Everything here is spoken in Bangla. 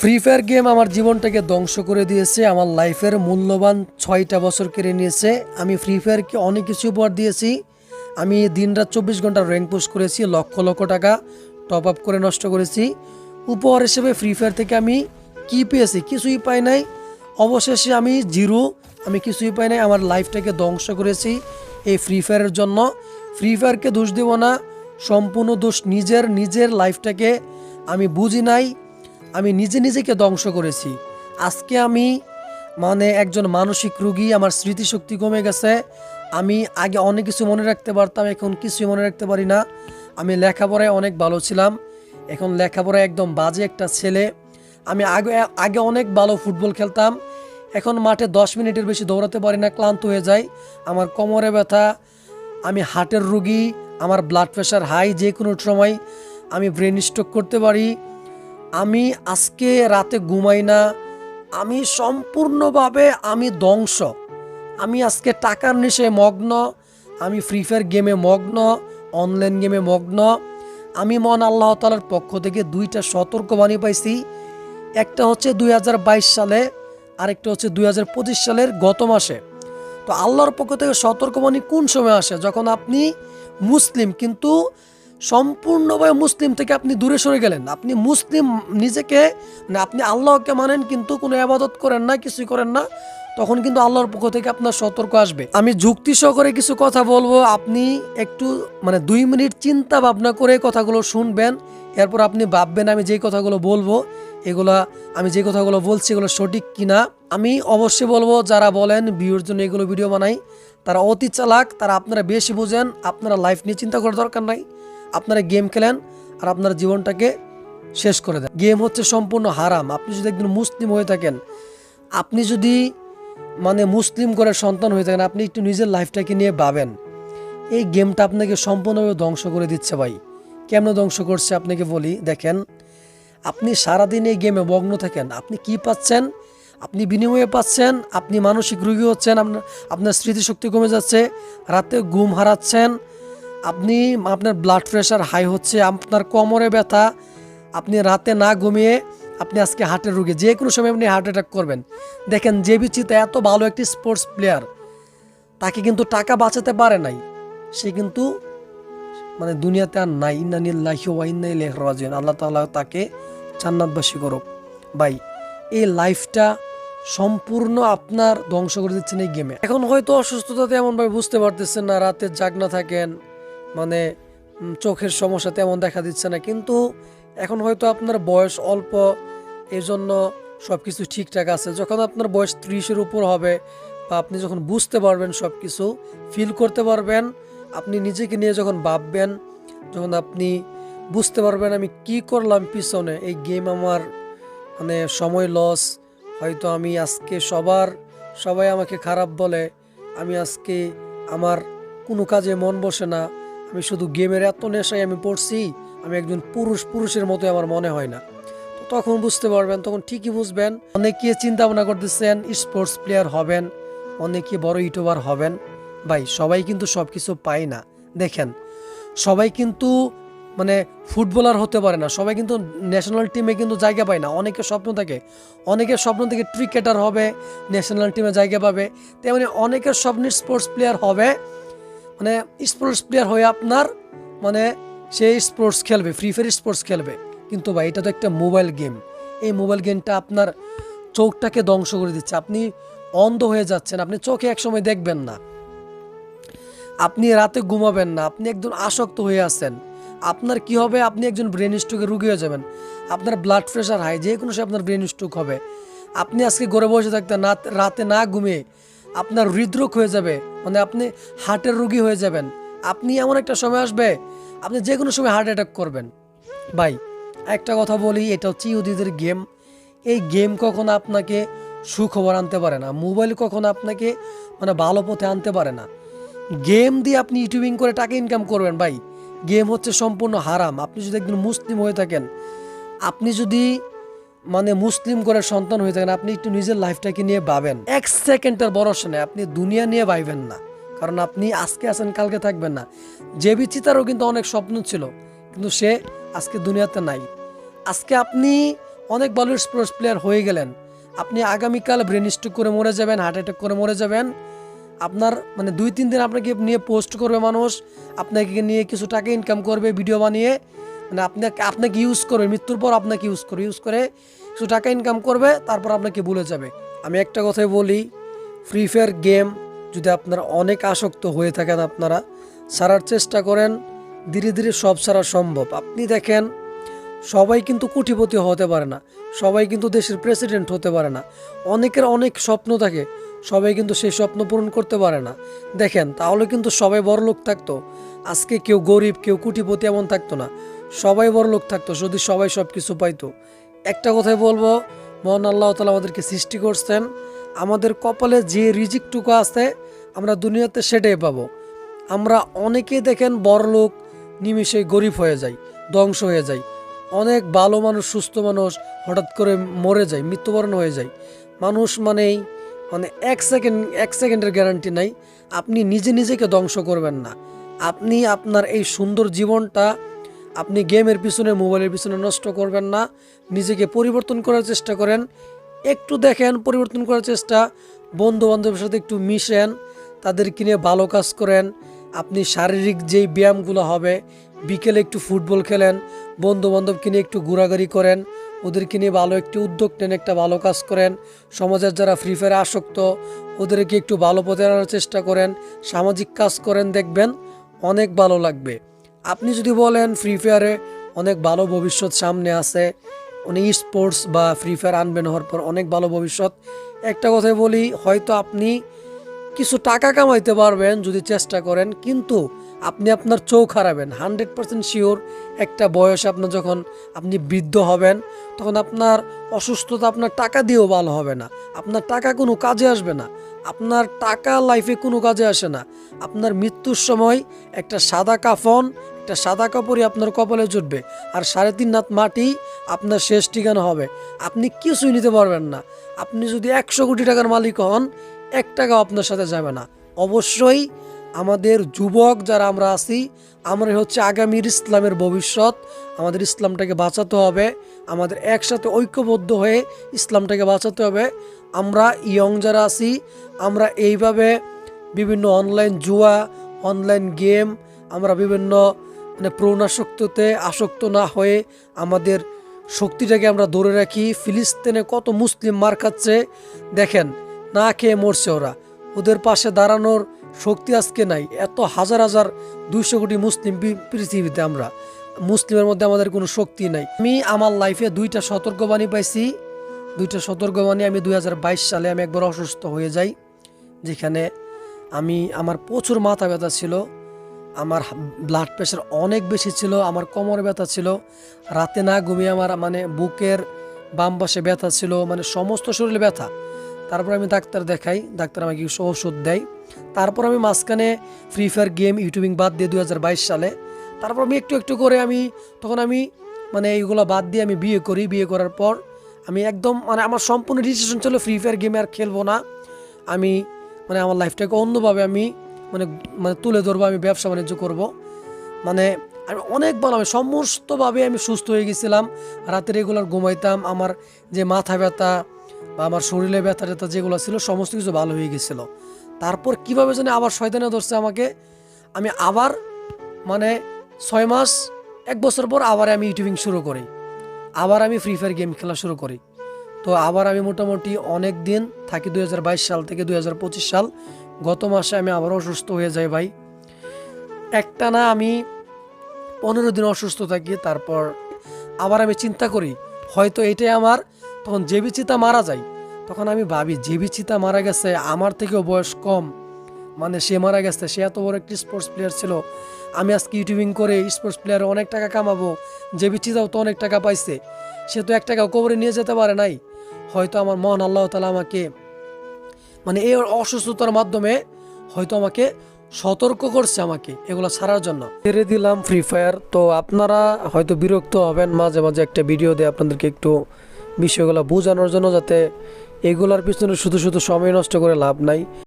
ফ্রি ফায়ার গেম আমার জীবনটাকে ধ্বংস করে দিয়েছে, আমার লাইফের মূল্যবান ছয়টা বছর কেড়ে নিয়েছে। আমি ফ্রি ফায়ারকে অনেক কিছু উপহার দিয়েছি। আমি দিনরাত চব্বিশ ঘণ্টা র্যাঙ্ক পোস্ট করেছি, লক্ষ লক্ষ টাকা টপ আপ করে নষ্ট করেছি। উপহার হিসেবে ফ্রি ফায়ার থেকে আমি কি পেয়েছি কিছুই পাই নাই। অবশেষে আমি জিরো আমি কিছুই পাই নাই, আমার লাইফটাকে ধ্বংস করেছি এই ফ্রি ফায়ারের জন্য। ফ্রি ফায়ারকে দোষ দেব না, সম্পূর্ণ দোষ নিজের নিজের লাইফটাকে আমি বুঝি নাই। আমি নিজে নিজেকে ধ্বংস করেছি। আজকে আমি মানে একজন মানসিক রুগী, আমার স্মৃতিশক্তি কমে গেছে। আমি আগে অনেক কিছু মনে রাখতে পারতাম, এখন কিছুই মনে রাখতে পারি না। আমি লেখাপড়ায় অনেক ভালো ছিলাম। এখন লেখাপড়ায় একদম বাজে একটা ছেলে। আমি আগে আগে অনেক ভালো ফুটবল খেলতাম। এখন মাঠে দশ মিনিটের বেশি দৌড়াতে পারি না, ক্লান্ত হয়ে যাই। আমার কোমরে ব্যথা, আমি হার্টের রুগী, আমার ব্লাড প্রেশার হাই যে কোনো সময় আমি ব্রেন স্ট্রোক করতে পারি। আমি আজকে রাতে ঘুমাই না, আমি সম্পূর্ণভাবে আমি ধ্বংস। আমি আজকে টাকার নেশে মগ্ন, আমি ফ্রি ফায়ার গেমে মগ্ন অনলাইন গেমে মগ্ন। আমি মন আল্লাহ তালার পক্ষ থেকে দুইটা সতর্কবাণী পাইছি। একটা হচ্ছে দুই হাজার বাইশ সালে, আরেকটা হচ্ছে দুই হাজার পঁচিশ সালের গত মাসে। তো আল্লাহর পক্ষ থেকে সতর্কবাণী কোন সময় আসে? যখন আপনি মুসলিম, কিন্তু সম্পূর্ণভাবে মুসলিম থেকে আপনি দূরে সরে গেলেন। আপনি মুসলিম নিজেকে মানে আপনি আল্লাহকে মানেন কিন্তু কোনো আবাদত করেন না, কিছুই করেন না, তখন কিন্তু আল্লাহর পক্ষ থেকে আপনার সতর্ক আসবে। আমি যুক্তি সহকারে কিছু কথা বলব। আপনি একটু মানে দুই মিনিট চিন্তা ভাবনা করে কথাগুলো শুনবেন। এরপর আপনি ভাববেন আমি যেই কথাগুলো বলব, এগুলা, আমি যে কথাগুলো বলছি এগুলো সঠিক কিনা। আমি অবশ্যই বলব, যারা বলেন ভিউর জন্য এগুলো ভিডিও বানাই, তারা অতি চালাক, তারা আপনারা বেশি বোঝেন, আপনারা লাইফ নিয়ে চিন্তা করার দরকার নাই। আপনারা গেম খেলেন আর আপনার জীবনটাকে শেষ করে দেন। গেম হচ্ছে সম্পূর্ণ হারাম। আপনি যদি একদিন মুসলিম হয়ে থাকেন, আপনি যদি মানে মুসলিম করে সন্তান হয়ে থাকেন, আপনি একটু নিজের লাইফটাকে নিয়ে ভাবেন, এই গেমটা আপনাকে সম্পূর্ণভাবে ধ্বংস করে দিচ্ছে ভাই। কেমন ধ্বংস করছে আপনাকে বলি, দেখেন, আপনি সারাদিন এই গেমে মগ্ন থাকেন, আপনি কি পাচ্ছেন? আপনি বিনিময়ে পাচ্ছেন, আপনি মানসিক রোগী হচ্ছেন, আপনার আপনার স্মৃতিশক্তি কমে যাচ্ছে, রাতে ঘুম হারাচ্ছেন আপনি আপনার ব্লাড প্রেশার হাই হচ্ছে, আপনার কোমরে ব্যথা, আপনি রাতে না ঘুমিয়ে আপনি আজকে হার্টের রোগী, যে কোনো সময় আপনি হার্ট অ্যাটাক করবেন। দেখেন, যে বিচিতে এত ভালো একটি স্পোর্টস প্লেয়ার তাকে কিন্তু টাকা বাঁচাতে পারে নাই। সে কিন্তু মানে দুনিয়াতে আর নাই। ইন্নানিল্লাহি ওয়া ইলাইহি রাজিউন। আল্লাহ তাআলা তাকে জান্নাতবাসী করুক। ভাই, এই লাইফটা সম্পূর্ণ আপনার ধ্বংস করে দিচ্ছেন এই গেমে এখন হয়তো অসুস্থতা এমনভাবে বুঝতে পারতেছেন না, রাতে জাগ না থাকেন মানে চোখের সমস্যা তেমন দেখা দিচ্ছে না। কিন্তু এখন হয়তো আপনার বয়স অল্প এই জন্য সব কিছু ঠিকঠাক আছে। যখন আপনার বয়স ত্রিশের উপর হবে বা আপনি যখন বুঝতে পারবেন সব কিছু ফিল করতে পারবেন, আপনি নিজেকে নিয়ে যখন ভাববেন, যখন আপনি বুঝতে পারবেন আমি কি করলাম পিছনে, এই গেম আমার মানে সময় লস হয়তো আমি আজকে সবার, সবাই আমাকে খারাপ বলে, আমি আজকে আমার কোনো কাজে মন বসে না আমি শুধু গেমের এত নেশায় আমি পড়ছি, আমি একজন পুরুষ, পুরুষের মতো আমার মনে হয় না। তখন বুঝতে পারবেন, তখন ঠিকই বুঝবেন, অনেকে চিন্তা ভাবনা করতেছেন, স্পোর্টস প্লেয়ার হবেন, অনেকে বড় ইউটিউবার হবেন। ভাই, সবাই কিন্তু সব কিছু পায় না। দেখেন, সবাই কিন্তু মানে ফুটবলার হতে পারে না, সবাই কিন্তু ন্যাশনাল টিমে কিন্তু জায়গা পায় না। অনেকের স্বপ্ন থাকে, অনেকের স্বপ্ন থেকে ক্রিকেটার হবে, ন্যাশনাল টিমে জায়গা পাবে, তেমনি অনেকের স্বপ্নের স্পোর্টস প্লেয়ার হবে মানে স্পোর্টস প্লেয়ার হয়ে আপনার মানে সে স্পোর্টস খেলবে ফ্রি ফায়ার স্পোর্টস খেলবে। কিন্তু ভাই, এটা তো একটা মোবাইল গেম এই মোবাইল গেমটা আপনার চোখটাকে ধ্বংস করে দিচ্ছে। আপনি অন্ধ হয়ে যাচ্ছেন। আপনি চোখে একসময় দেখবেন না। আপনি রাতে ঘুমাবেন না। আপনি একজন আসক্ত হয়ে আছেন। আপনার কি হবে? আপনি একজন ব্রেন স্ট্রোকে রুগী হয়ে যাবেন। আপনার ব্লাড প্রেশার হাই যে কোনো সময় আপনার ব্রেন স্ট্রোক হবে। আপনি আজকে ঘরে বসে থাকতে না, রাতে না ঘুমিয়ে আপনার হৃদরোগ হয়ে যাবে মানে আপনি হার্টের রোগী হয়ে যাবেন। আপনি এমন একটা সময় আসবে, আপনি যে কোনো সময় হার্ট অ্যাটাক করবেন। ভাই, একটা কথা বলি, এটা হচ্ছে ইহুদিদের গেম। এই গেম কখনো আপনাকে সুখবর আনতে পারে না, মোবাইল কখনো আপনাকে মানে ভালো পথে আনতে পারে না। গেম দিয়ে আপনি ইউটিউবিং করে টাকা ইনকাম করবেন, ভাই। গেম হচ্ছে সম্পূর্ণ হারাম। আপনি যদি একদিন মুসলিম হয়ে থাকেন, আপনি যদি মানে মুসলিম করে সন্তান হয়ে থাকেন, আপনি একটু নিজের লাইফটাকে নিয়ে ভাবেন। এক সেকেন্ডের ভরসা নেই, আপনি দুনিয়া নিয়ে ভাইবেন না। কারণ আপনি আজকে আছেন, কালকে থাকবেন না। যে বিচিতারও কিন্তু অনেক স্বপ্ন ছিল, কিন্তু সে আজকে দুনিয়াতে নাই। আজকে আপনি অনেক ভালো স্পোর্টস প্লেয়ার হয়ে গেলেন। আপনি আগামীকাল ব্রেন স্ট্রোক করে মরে যাবেন হার্ট অ্যাটাক করে মরে যাবেন। আপনার মানে দুই, তিন দিন আপনাকে নিয়ে পোস্ট করবে মানুষ, আপনাকে নিয়ে কিছু টাকা ইনকাম করবে ভিডিও বানিয়ে। মানে আপনাকে আপনাকে ইউজ করবে, মৃত্যুর পর আপনাকে ইউজ করবে। ইউজ করে কিছু টাকা ইনকাম করবে, তারপর আপনাকে ভুলে যাবে। আমি একটা কথাই বলি ফ্রি ফায়ার গেম যদি আপনারা অনেক আসক্ত হয়ে থাকেন আপনারা, সারার চেষ্টা করেন, ধীরে ধীরে সব সারা সম্ভব। আপনি দেখেন, সবাই কিন্তু কোটিপতি হতে পারে না, সবাই কিন্তু দেশের প্রেসিডেন্ট হতে পারে না। অনেকের অনেক স্বপ্ন থাকে, সবাই কিন্তু সেই স্বপ্ন পূরণ করতে পারে না। দেখেন, তাহলে কিন্তু সবাই বড় লোক থাকতো। আজকে কেউ গরিব, কেউ কোটিপতি এমন থাকতো না। সবাই বড় লোক থাকতো, যদি সবাই সব কিছু পাইতো। একটা কথাই বলব, মহান আল্লাহ তালা আমাদেরকে সৃষ্টি করছেন। আমাদের কপালে যে রিজিকটুকু আছে, আমরা দুনিয়াতে সেটাই পাবো। আমরা অনেকেই দেখেন বড় লোক, নিমিষে গরিব হয়ে যায় ধ্বংস হয়ে যায় অনেক ভালো মানুষ, সুস্থ মানুষ হঠাৎ করে মরে যায়, মৃত্যুবরণ হয়ে যায়। মানুষ মানেই মানে এক সেকেন্ড, এক সেকেন্ডের গ্যারান্টি নাই। আপনি নিজে নিজেকে ধ্বংস করবেন না। আপনি আপনার এই সুন্দর জীবনটা আপনি গেমের পিছনে, মোবাইলের পিছনে নষ্ট করবেন না। নিজেকে পরিবর্তন করার চেষ্টা করেন। একটু দেখেন, পরিবর্তন করার চেষ্টা। বন্ধু বান্ধবের সাথে একটু মিশেন তাদের কিনে ভালো কাজ করেন। আপনি শারীরিক যেই ব্যায়ামগুলো হবে, বিকেলে একটু ফুটবল খেলেন বন্ধু বান্ধবকে নিয়ে একটু ঘোরাঘুরি করেন, ওদেরকে নিয়ে ভালো একটি উদ্যোগ নেন, একটা ভালো কাজ করেন। সমাজের যারা ফ্রি ফায়ারে আসক্ত, ওদেরকে একটু ভালো পথে আনার চেষ্টা করেন, সামাজিক কাজ করেন, দেখবেন অনেক ভালো লাগবে। আপনি যদি বলেন ফ্রি ফায়ারে অনেক ভালো ভবিষ্যৎ সামনে আছে, উনি স্পোর্টস বা ফ্রি ফায়ার আনবেন হওয়ার পর অনেক ভালো ভবিষ্যৎ। একটা কথাই বলি, হয়তো আপনি কিছু টাকা কামাইতে পারবেন যদি চেষ্টা করেন, কিন্তু আপনি আপনার চোখ হারাবেন। হান্ড্রেড পার্সেন্ট শিওর একটা বয়সে আপনার যখন আপনি বৃদ্ধ হবেন, তখন আপনার অসুস্থতা আপনার টাকা দিয়েও ভালো হবে না। আপনার টাকা কোনো কাজে আসবে না। আপনার টাকা লাইফে কোনো কাজে আসে না। আপনার মৃত্যুর সময় একটা সাদা কাফন একটা সাদা কাপড়ই আপনার কপালে জুটবে। আর সাড়ে তিন নাত মাটি আপনার শেষ ঠিকানা হবে। আপনি কিছুই নিতে পারবেন না। আপনি যদি একশো কোটি টাকার মালিক হন, এক টাকাও আপনার সাথে যাবে না। অবশ্যই আমাদের যুবক যারা আমরা আছি আমরা হচ্ছে আগামীর ইসলামের ভবিষ্যৎ। আমাদের ইসলামটাকে বাঁচাতে হবে। আমাদের একসাথে ঐক্যবদ্ধ হয়ে ইসলামটাকে বাঁচাতে হবে। আমরা ইয়ং যারা আছি, আমরা এইভাবে বিভিন্ন অনলাইন জুয়া, অনলাইন গেম, আমরা বিভিন্ন মানে প্রৌণাসক্ততে আসক্ত না হয়ে আমাদের শক্তিটাকে আমরা ধরে রাখি। ফিলিস্তিনে কত মুসলিম মার খাচ্ছে, দেখেন, না খেয়ে মরছে ওরা। ওদের পাশে দাঁড়ানোর শক্তি আজকে নাই। এত হাজার হাজার দুইশো কোটি মুসলিম পৃথিবীতে আমরা। মুসলিমের মধ্যে আমাদের কোনো শক্তি নাই। আমি আমার লাইফে দুইটা সতর্কবাণী পাইছি। দুইটা সতর্কবাণী আমি দু হাজার বাইশ সালে আমি একবার অসুস্থ হয়ে যাই, যেখানে আমি, আমার প্রচুর মাথা ব্যথা ছিল। আমার ব্লাড প্রেশার অনেক বেশি ছিল, আমার কোমর ব্যথা ছিল, রাতে না ঘুমিয়ে আমার মানে বুকের বাম পাশে ব্যথা ছিল মানে সমস্ত শরীরে ব্যথা। তারপর আমি ডাক্তার দেখাই, ডাক্তার আমাকে কিছু ওষুধ দেয়। তারপর আমি মাঝখানে ফ্রি ফায়ার গেম ইউটিউবিং বাদ দিয়ে দু হাজার বাইশ সালে, তারপর আমি একটু একটু করে আমি, তখন আমি মানে এইগুলো বাদ দিয়ে আমি বিয়ে করি। বিয়ে করার পর আমি একদম মানে আমার সম্পূর্ণ ডিসিশন ছিল ফ্রি ফায়ার গেমে আর খেলব না। আমি মানে আমার লাইফটাকে অন্যভাবে আমি মানে মানে তুলে ধরবো, আমি ব্যবসা বাণিজ্য করব। মানে আমি অনেক ভালো আমি সমস্তভাবে আমি সুস্থ হয়ে গেছিলাম। রাতে রেগুলার ঘুমাইতাম। আমার যে মাথা ব্যথা বা আমার শরীরে ব্যথা ট্যাথা যেগুলো ছিল, সমস্ত কিছু ভালো হয়ে গেছিল। তারপর কীভাবে জানি আবার শয়তানে ধরছে আমাকে। আমি আবার মানে ছয় মাস, এক বছর পর আবার আমি ইউটিউবিং শুরু করি। আবার আমি ফ্রি ফায়ার গেম খেলা শুরু করি। তো আবার আমি মোটামুটি অনেক দিন, থাকি দুই হাজার বাইশ সাল থেকে দুই হাজার পঁচিশ সাল গত মাসে আমি আবার অসুস্থ হয়ে যাই ভাই। একটা না আমি পনেরো দিন অসুস্থ থাকি, তারপর আবার আমি চিন্তা করি, হয়তো এটাই আমার, তখন জেবি চিতা মারা যায়, তখন আমি ভাবি জেবি চিতা মারা গেছে, আমার থেকেও বয়স কম। মানে সে মারা গেছে, সে এত বড় একটি স্পোর্টস প্লেয়ার ছিল। আমি আজকে ইউটিউবিং করে স্পোর্টস প্লেয়ারে অনেক টাকা কামাবো জেবি চিতাও তো অনেক টাকা পাইছে, সে তো এক টাকা কবরে নিয়ে যেতে পারে নাই। হয়তো আমার মহান আল্লাহ তালা আমাকে মানে এই অসুস্থতার মাধ্যমে হয়তো আমাকে সতর্ক করছে আমাকে এগুলো ছাড়ার জন্য। ছেড়ে দিলাম ফ্রি ফায়ার তো আপনারা হয়তো বিরক্ত হবেন মাঝে মাঝে একটা ভিডিও দিয়ে আপনাদেরকে একটু বিষয়গুলো বোঝানোর জন্য যাতে এগুলার পিছনে শুধু শুধু সময় নষ্ট করে লাভ নাই।